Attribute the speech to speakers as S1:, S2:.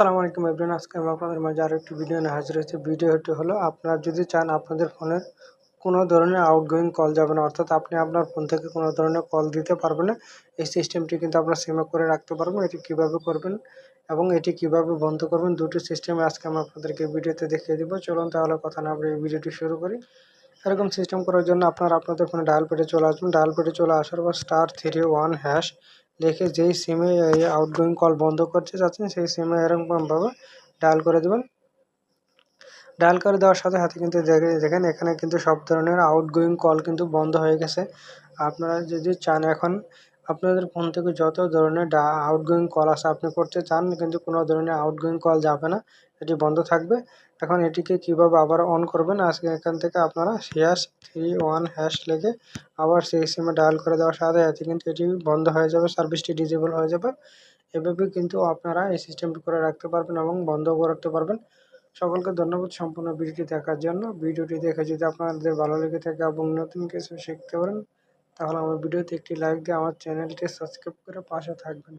S1: আসসালামু আলাইকুম এভরিওয়ান, আজকে আমি আপনাদের মাঝে আরও একটি ভিডিও নিয়ে হাজির হয়েছি। ভিডিওটি হলো, আপনারা যদি চান আপনাদের ফোনের কোনো ধরনের আউটগোয়িং কল যাবে না, অর্থাৎ আপনি আপনার ফোন থেকে কোনো ধরনের কল দিতে পারবেন না, এই সিস্টেমটি কিন্তু আপনার সিমে করে রাখতে পারবেন। এটি কীভাবে করবেন এবং এটি কীভাবে বন্ধ করবেন, দুটি সিস্টেমে আজকে আমি আপনাদেরকে ভিডিওতে দেখিয়ে দিব। চলুন তাহলে কথা না আমরা এই ভিডিওটি শুরু করি। এরকম সিস্টেম করার জন্য আপনারা আপনাদের ফোনে ডায়াল পেটে চলে আসবেন। ডায়াল পেটে চলে আসার পর স্টার থ্রি ওয়ান হ্যাশ লিখে যেই সিমে আউটগোয়িং কল বন্ধ করতে চাচ্ছেন সেই সিমে এরকমভাবে ডায়াল করে দেবেন। ডায়াল করে দেওয়ার সাথে সাথে কিন্তু দেখেন এখানে কিন্তু সব ধরনের আউটগোয়িং কল কিন্তু বন্ধ হয়ে গেছে। আপনারা যদি চান এখন আপনাদের ফোন থেকে যত ধরনের ডা আউটগোয়িং কল আসে আপনি করতে চান, কিন্তু কোনো ধরনের আউটগোয়িং কল যাবে না। এটি বন্ধ থাকবে। এখন এটিকে কীভাবে আবার অন করবেন? আজকে এখান থেকে আপনারা হ্যাশ থ্রি ওয়ান হ্যাশ লেগে আবার সেই সিমে ডায়াল করে দেওয়ার সাথে সাথে কিন্তু এটি বন্ধ হয়ে যাবে সার্ভিসটি ডিজেবল হয়ে যাবে। এভাবে কিন্তু আপনারা এই সিস্টেমটি করে রাখতে পারবেন এবং বন্ধ করে রাখতে পারবেন। সকলকে ধন্যবাদ সম্পূর্ণ ভিডিওটি দেখার জন্য। ভিডিওটি দেখে যদি আপনাদের ভালো লেগে থাকে এবং নতুন কিছু শিখতে পারেন তাহলে আমার ভিডিওতে একটি লাইক দিয়ে আমার চ্যানেলটি সাবস্ক্রাইব করে পাশে থাকবেন।